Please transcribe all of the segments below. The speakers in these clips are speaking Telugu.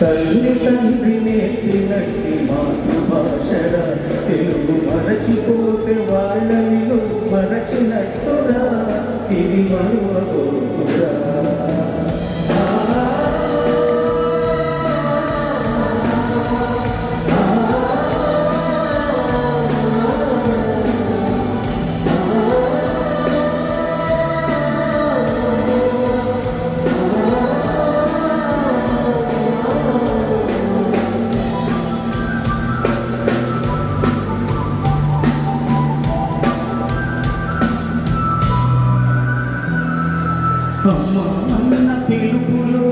తల్లి తండ్రి నేర్పినట్టి మాతృభాషరా తెలుగు మరచి అమ్మ అన్న పిలుపులో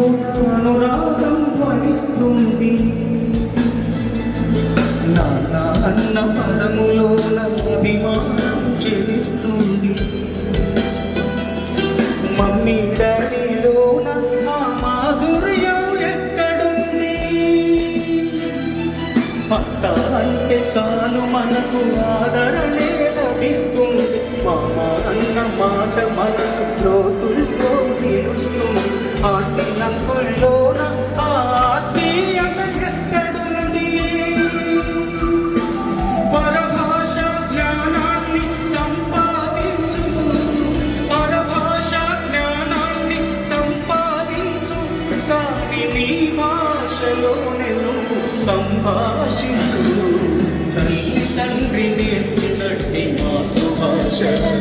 అనురాగం ఫలిస్తుంది. నాన్న అన్న పదములోన అభిమానం చెలిస్తుంది మమ్మీ డాడీలోన ఆ మాధుర్యం ఎక్కడుంది? అత్త అంటే చాలు మనకు ఆదరణే లభిస్తుంది. మామ అన్న మాట మనసులో ఆటి నంకుల్లోన ఆ ఆత్మీయత ఎక్కడుంది పరభాష జ్ఞానాన్ని సంపాదించు. పరభాష జ్ఞానాన్ని సంపాదించు. కానీ నీ భాషలోనే నువ్వు సంభాషించు. తల్లి తండ్రి నేర్పినట్టి మాతృభాష.